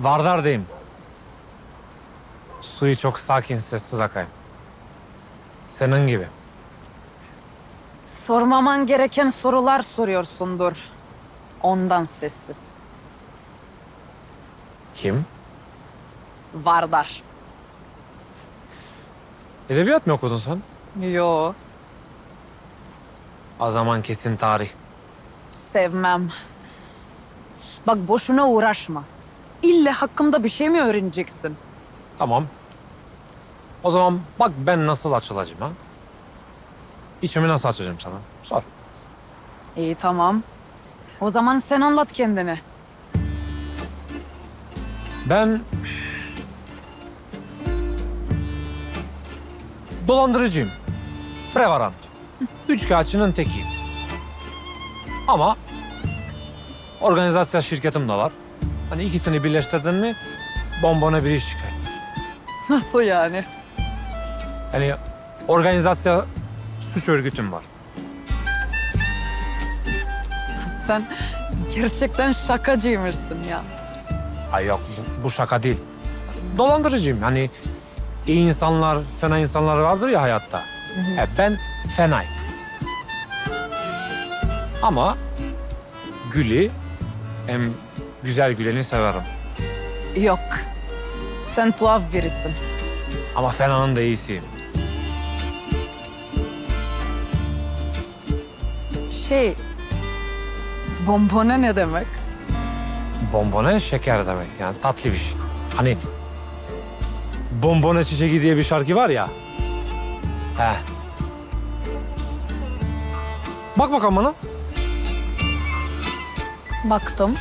Vardardayım. Suyu çok sakin, sessiz akay. Senin gibi. Sormaman gereken sorular soruyorsundur. Ondan sessiz. Kim? Vardar. Edebiyat mı okudun sen? Yo. O zaman kesin tarih. Sevmem. Bak boşuna uğraşma. İlle hakkımda bir şey mi öğreneceksin? Tamam. O zaman bak ben nasıl açılacağım ha? İçimi nasıl açacağım sana? Sor. İyi tamam. O zaman sen anlat kendini. Ben... Dolandırıcıyım. Prevarant. Üçkağıtçının tekiyim. Ama organizasyon şirketim de var. Hani ikisini birleştirdin mi bombona bir iş çıkar. Nasıl yani? Hani organizasyon suç örgütüm var. Sen gerçekten şakacıymışsın ya. Ay yok bu, bu şaka değil. Dolandırıcıyım. Hani iyi insanlar, fena insanlar vardır ya hayatta. E, ben fenayım. Ama Gül'ü hem güzel Gül'eni severim. Yok. Sen tuhaf birisin. Ama fenanın da iyisiyim. Şey... Bombone ne demek? Bombone şeker demek yani tatlı bir şey. Hani Bombone çiçeği diye bir şarkı var ya. He. Bak bakalım bana. Baktım.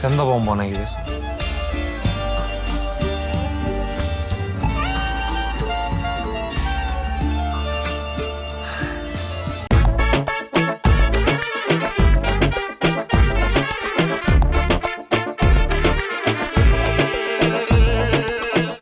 Sen de bombona gidiyorsun.